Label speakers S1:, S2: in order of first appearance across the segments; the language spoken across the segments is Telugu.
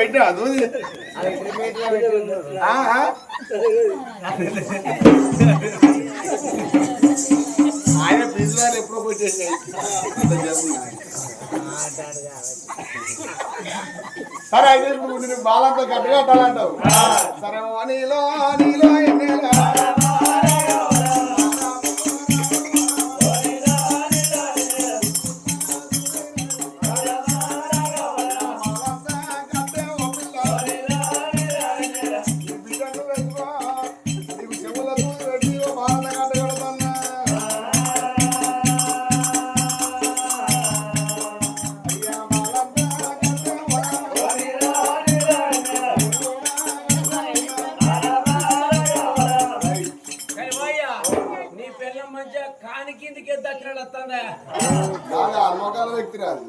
S1: ఆయన ఫీజు వాళ్ళు ఎప్పుడో సరే అయితే ఇప్పుడు బాలంతో గట్టిగా అట్టాలంటావు సరే నీలో నీలో ఎన్నేలా
S2: మంచిగా కాని కిందికి దక్కినాడు వస్తుందా వ్యక్తిరాదు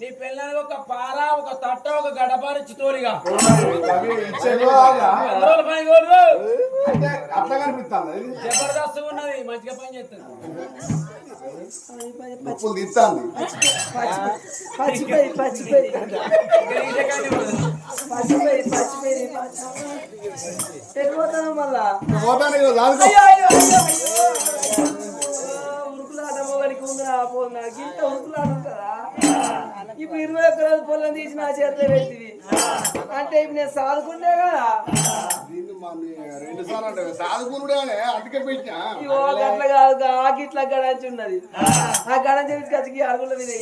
S2: నీ పిల్లలకి ఒక పార ఒక తట్ట ఒక గడపరిచి తోలిగా జబర్దస్త్ ఉన్నది మంచిగా పని చేస్తుంది
S1: నొప్పులు తీస్తాంది
S3: పచ్చిపోయి పచ్చిపోయి పచ్చిపోయి పచ్చిపోయి పోతాను మళ్ళా ఉరుకులాట పోగలికి ఉందిరా పో నాకు ఉరుకులాట ఉంటుందా ఇప్పుడు ఇరవై ఎకరాల పొలం తీసి నా చేతిలో పెట్టివి అంటే ఇప్పుడు నేను సాదుకుంటే కదా ఇవో కాదు ఆకి ఇట్లా గడాచి ఉన్నది ఆ గడంచి కచ్చికి అడుగుల మీద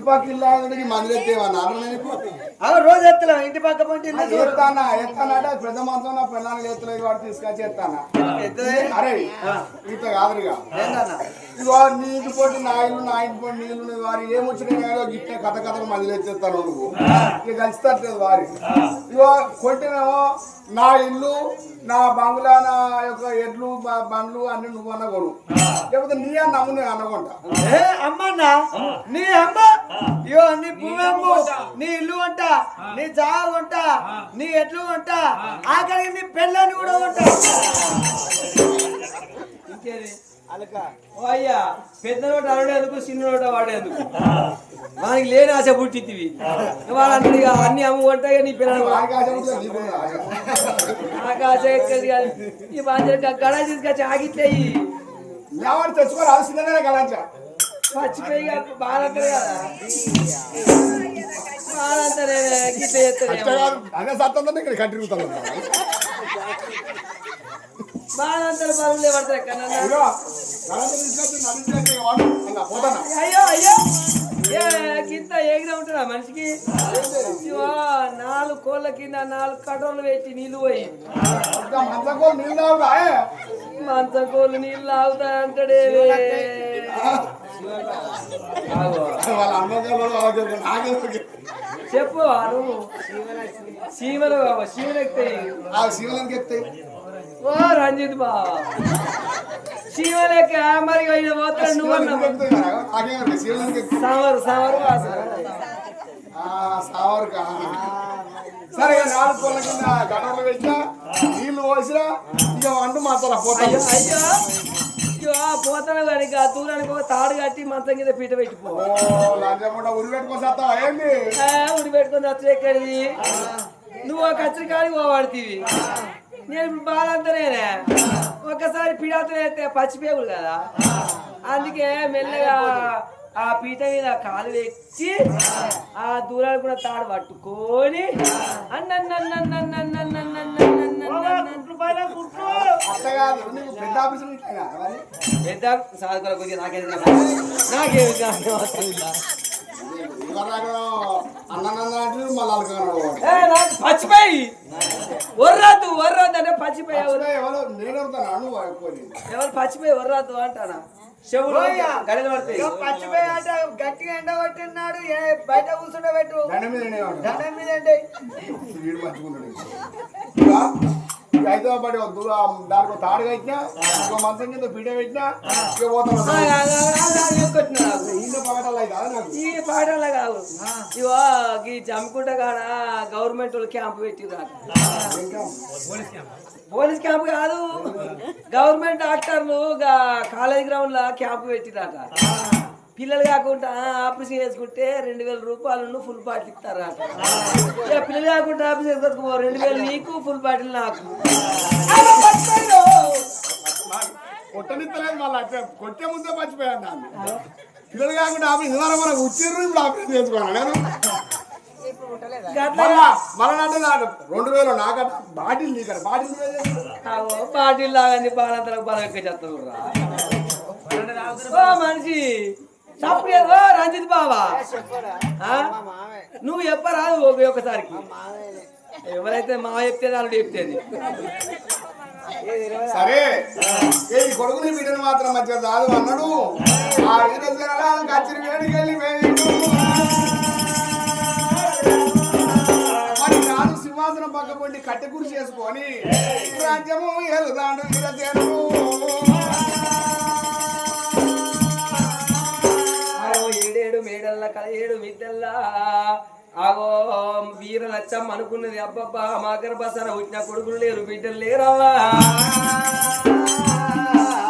S1: ఇంటి పక్క ఇల్లాగడికి మందులెత్తేమన్నారు నేను
S3: రోజు ఎత్తలే ఇంటి పక్క పంట
S1: ఎత్తానా ఎత్తానంటే పెద్ద మంత్రం నా పిల్లలకి ఎత్తలేదు వాడు తీసుకొచ్చి ఎత్తానా అరే ఇంత కాదురుగా ఇదిగో నీ ఇంటి పొట్టి నా ఇల్లు నా ఇంటి పోటీ నీళ్ళు వారి ఏం వచ్చినాయో గిట్ట కథ కథకు మందులెత్తేస్తాను నువ్వు ఇక కలిసితట్లేదు వారి ఇదిగో కొట్టినామో నా ఇల్లు నా బంగ్లా నా యొక్క ఎడ్లు బండ్లు అన్ని నువ్వు అన్నగోడు లేకపోతే నీ అన్న అమ్ముని అన్నగొంట
S3: అమ్మన్నా నీ అమ్మ ఇగో నీ పువ్వేమో నీ ఇల్లు వంట నీ జాగ వంట నీ ఎట్లు వంట ఆఖరికి నీ పెళ్ళని కూడా వంట ఓ అయ్యా పెద్ద నోట అడేందుకు చిన్న నోట వాడేందుకు మనకి లేని ఆశ పుట్టింది వాళ్ళందరూ అన్ని అమ్ము ఉంటాయి నీ పిల్లలు ఆకాశ ఎక్కది కాదు ఈ బాధ్యత గడా తీసుకొచ్చి ఆగిట్లేయి
S1: ఎవరు తెచ్చుకోరు అవసరం గడాచ
S3: పడతారు కింద ఎగిరే ఉంటుందా మనిషికి నాలుగు కోళ్ళ కింద నాలుగు కటోలు పెట్టి నీళ్ళు పోయి మంచకోళ్ళు నీళ్ళు ఆగుతాయి అంటాడే చెప్పు నువ్వు శివలు శివులు ఎక్కుతాయి శివలకి ఓ రంజిత్ బాబా శివలకి మరి అయిన పోతాడు నువ్వు సావరు సావరు
S1: సావరుకా సరే నాలుగు కోళ్ళ కింద గడవలు పెట్టినా నీళ్ళు పోసినా ఇక వండు మాత్రం పోతాయి
S3: అయ్యో ఇగో కానీ ఆ దూరానికి ఒక తాడు కట్టి మంచం కింద పీట పెట్టిపోయి ఉరి పెట్టుకొని వచ్చే ఎక్కడిది నువ్వు ఒక కచ్చరికాయలు పోవాడుతీవి నేను ఇప్పుడు ఒకసారి ఒక్కసారి వేస్తే పచ్చిపోయాడు కదా అందుకే మెల్లగా ఆ పీట మీద కాలు వేసి ఆ దూరాలు కూడా తాడు పట్టుకొని అన్నన్నన్నన్నన్నన్నన్న పెద్ద సాధకుల కొద్దిగా నాకేది నాకేమి పచ్చిపోయి వర్రాదు వర్రాదు అంటే పచ్చిపోయి ఎవరు పచ్చిపోయి వర్రాదు అంటానా చెవులు గడలు పడతాయి పచ్చిపోయాట గట్టిగా ఎండ కొట్టినాడు బయట కూర్చుండబెట్టు
S1: దండ
S3: మీద దండ మీద
S1: హైదరాబాద్ దానికి తాడు కట్టినా ఒక మంచం కింద పీట పెట్టినా ఇక పోతాను ఇల్లు పాఠాలు కాదు
S3: ఈ పాఠాలు కావు ఇవో ఈ జమ్ముకుంట కాడ గవర్నమెంట్ వాళ్ళు క్యాంప్ పెట్టిరా పోలీస్ క్యాంప్ కాదు గవర్నమెంట్ డాక్టర్లు కాలేజ్ గ్రౌండ్ లో క్యాంప్ పెట్టిరాట పిల్లలు కాకుండా ఆపరేషన్ చేసుకుంటే రెండు వేల రూపాయలను ఫుల్ పార్టీ ఇస్తారా పిల్లలు కాకుండా ఆఫీస్ చేసుకో రెండు వేలు నీకు ఫుల్ పార్టీ నాకు
S1: కొట్టే ముందే మర్చిపోయాను పిల్లలు కాకుండా ఆపరేషన్ మనకు ఉచ్చారు ఇప్పుడు ఆపరేషన్ చేసుకోవాలి నేను రెండు వేలు బాటిల్ బాటిల్
S3: మనిషి చప్పుడు రంజిత్ బావా నువ్వు చెప్పరాదు ఒకసారికి ఎవరైతే మా చెప్తే వాళ్ళు చెప్తేది
S1: సరే కొడుకుని బిడ్డను మాత్రం మధ్య చాలు అన్నాడు ఆ ఐదు జనాలకు మరి నాలుగు సింహాసనం పక్క పండి కట్టె కురిసి చేసుకొని రాజ్యము ఏలుదాడు ఇలా
S3: కలయల్ల కలయేడు మిద్దెల్లా ఆగో వీర లచ్చమ్మ అనుకున్నది అబ్బబ్బా మా గర్భసన వచ్చిన కొడుకులు లేరు బిడ్డలు లేరవ్వా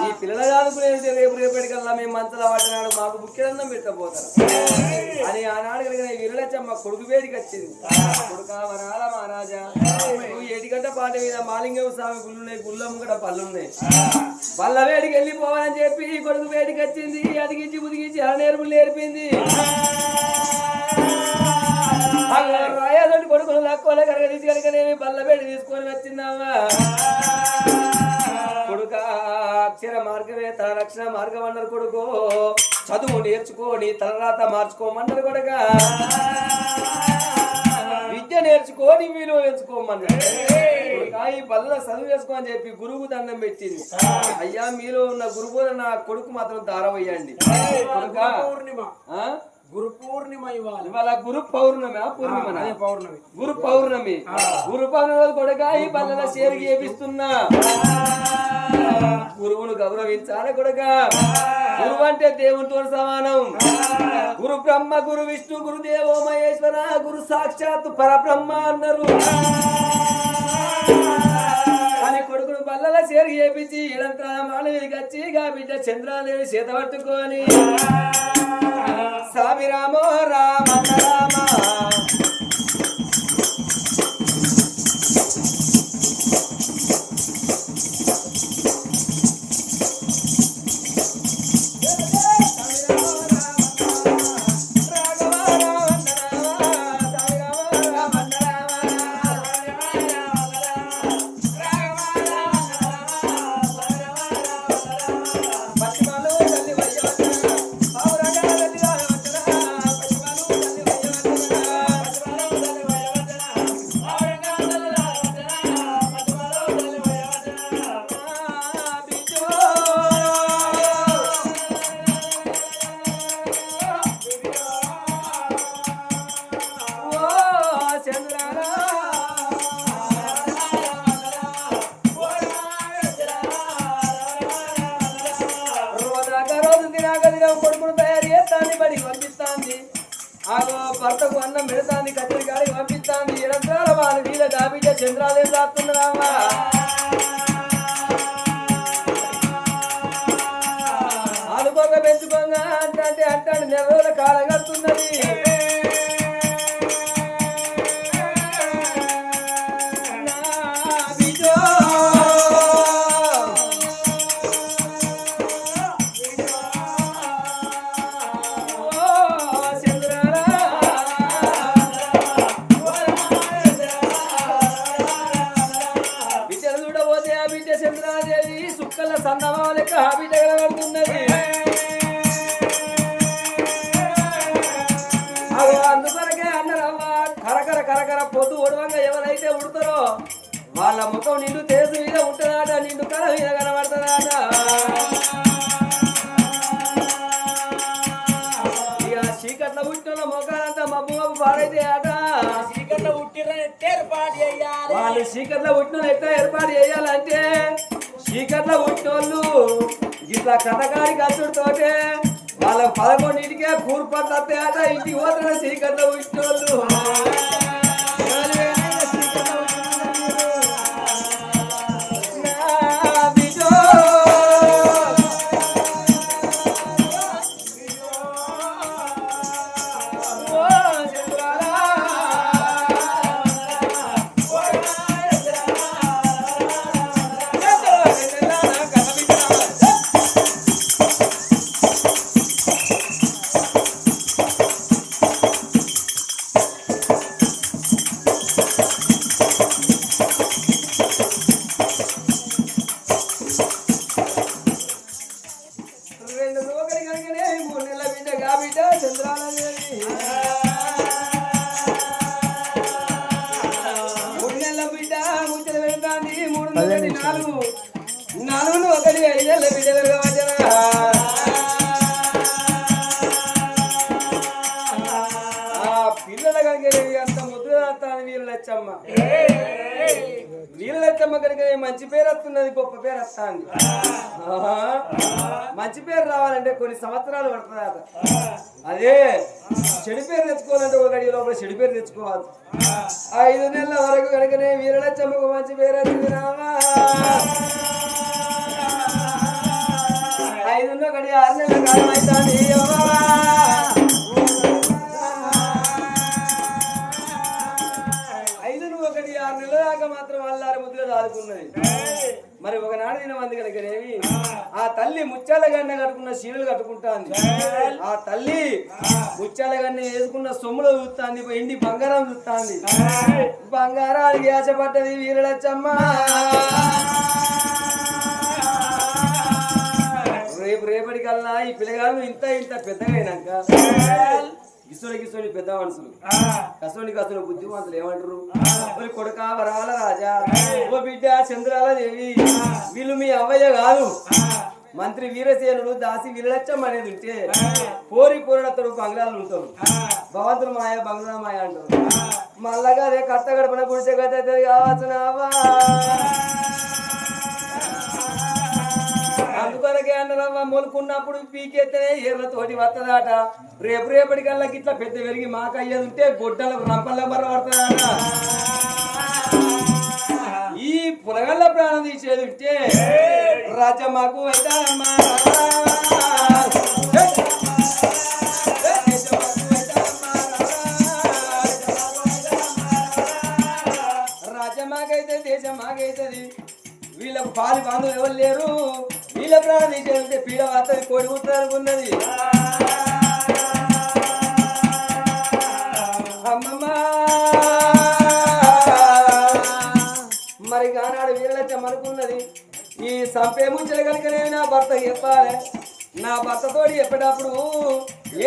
S3: ఈ పిల్లల కాదు రేపు రేపటికల్లా మేము మంతల వాటిన నాకు బుక్కిదండం పెట్టబోతారు అని ఆనాడు కలిగిన మా కొడుకు వేడికి వచ్చింది కొడుక వరాల మహారాజా నువ్వు ఏటిగంట పాట మీద మాలింగం స్వామి గుళ్ళున్నాయి గుళ్ళ కూడా పళ్ళున్నాయి పళ్ళ వేడికి వెళ్ళిపోవాలని చెప్పి కొడుకు వేడికి వచ్చింది అదిగించి ఉదిగించి అరనేరుములు నేర్పింది రాయాలంటే కొడుకులు లాక్కోలే కనుక నేను పళ్ళ వేడి తీసుకొని వచ్చిందామా అక్షర మార్గమే తన రక్షణ మార్గం అన్నారు కొడుకు చదువు నేర్చుకోని తలరాత మార్చుకోమన్నారు కొడుక విద్య నేర్చుకోని విలువ ఎంచుకోమన్నారు ఈ బల్ల చదువు చేసుకోమని చెప్పి గురువు దండం పెట్టింది అయ్యా మీలో ఉన్న గురువు నా కొడుకు మాత్రం దారవయ్యండి
S2: గురు పూర్ణిమ ఇవాళ
S3: గురు పౌర్ణమి పూర్ణిమ పౌర్ణమి గురు పౌర్ణమి గురు పౌర్ణమి కొడగా ఈ పల్లెల షేర్ చేపిస్తున్నా గురువును గౌరవించాలి కొడక గురువు అంటే దేవునితో సమానం గురు బ్రహ్మ గురు విష్ణు గురుదేవో మహేశ్వర గురు సాక్షాత్ పరబ్రహ్మ అన్నారు అని కొడుకును బల్లల చేపించి ఇడంతా మానవుడికి వచ్చి బిడ్డ చంద్రాలేని చేత స్వామి రామో రామ రామ భర్తకు అన్నం పెడతాంది కత్తిరికాయ పంపిస్తాంది నిరంతరాల వాళ్ళు వీళ్ళ దాబిడ్డ చంద్రాలే రాత్రి వాళ్ళ ముఖం నిండు తేజు మీద ఉంటుందాట నిండు కళ మీద కనబడుతుందాట ఇక చీకట్ల పుట్టిన మొఖాలంతా మబ్బు మబ్బు పాడైతే ఆట
S2: చీకట్ల పుట్టిన ఏర్పాటు చేయాలి
S3: వాళ్ళు చీకట్లో పుట్టిన ఎట్లా ఏర్పాటు చేయాలంటే చీకట్ల పుట్టినోళ్ళు ఇట్లా కథకాడి కసుడితోటే వాళ్ళ పదకొండింటికే కూర్పట్ల అత్తయాట ఇంటికి పోతున్న చీకట్ల పుట్టినోళ్ళు తల్లి ఐదేళ్ళ బిడ్డ అంత ముద్ర రాస్తాను లచ్చమ్మ వీళ్ళ లచ్చమ్మ కనుక మంచి పేరు వస్తున్నది గొప్ప పేరు వస్తాను మంచి పేరు రావాలంటే కొన్ని సంవత్సరాలు పడుతుంది అత అదే చెడు పేరు తెచ్చుకోవాలంటే ఒక గడి లోపల చెడు పేరు తెచ్చుకోవాలి ఐదు నెలల వరకు కనుకనే వీరలచ్చమ్మకు మంచి పేరు వచ్చింది రామా ఐదున్న ఒకటి ఆరు మాత్రం ముద్దుగా మరి ఒకనాడు నేను మంది కనుకనేవి ఆ తల్లి ముచ్చాల గన్న కట్టుకున్న చీరలు కట్టుకుంటాంది ఆ తల్లి ముచ్చాల గన్న వేసుకున్న సొమ్ములు చూస్తాంది ఇంటి బంగారం చూస్తాంది బంగారానికి ఆశపడ్డది వీరడచ్చమ్మా రేపు రేపటి కల్లా ఈ పిల్లగాళ్ళు ఇంత ఇంత పెద్దగైనాక అయినాక గిసోడి పెద్ద మనుషులు కసోని కసోడి బుద్ధిమంతులు ఏమంటారు ఒకరి కొడుక వరాల రాజా ఓ బిడ్డ చంద్రాల దేవి వీళ్ళు మీ అవ్వయ్య కాదు మంత్రి వీరసేనుడు దాసి వీరలచ్చం అనేది ఉంటే పోరి పోరడతడు బంగ్లాలు ఉంటారు భవంతులు మాయ బంగ్లా మాయ అంటారు మళ్ళగా అదే కట్ట గడపన గుడిసే గత కావాల్సిన అందుకొరకే అన్నరవ్వ మొలుకున్నప్పుడు పీకెత్తనే ఎర్రతోటి వత్తదాట రేపు రేపటి కల్లా గిట్లా పెద్ద పెరిగి మాకయ్యేది ఉంటే గొడ్డల రంపల్ల బర్ర పడుతుందట ఈ పులగల్ల ప్రాణం తీసేది ఉంటే రజమకు వెళ్తామా దేశం వీళ్ళకు పాలు బాంధవులు ఎవరు లేరు పీల ప్రాణం తీసేదంటే పీల వార్తది కోడి గుట్టాలనుకున్నది మరి కానాడు వీరలచ్చం అనుకున్నది ఈ సంపే ముంచలు కనుక నేను నా భర్త చెప్పాలి నా భర్తతోటి చెప్పేటప్పుడు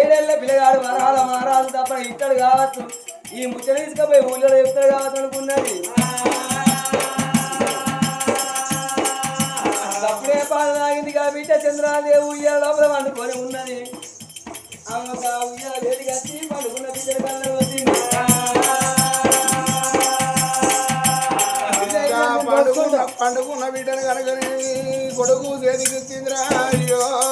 S3: ఏడేళ్ళ పిల్లగాడు వరాల మహారాజు తప్ప ఇస్తాడు కావచ్చు ఈ ముచ్చలు తీసుకపోయి ఊళ్ళో చెప్తాడు కావచ్చు అనుకున్నది చంద్రాదే ఉయ్యాల లోపల వండుకొని ఉన్నది అమ్మక ఉయ్యాల వేడి కట్టి పండుకున్న పిల్లల పండుగ పండుగ పండుకున్న బిడ్డను కనుక కొడుకు చేతికి అయ్యో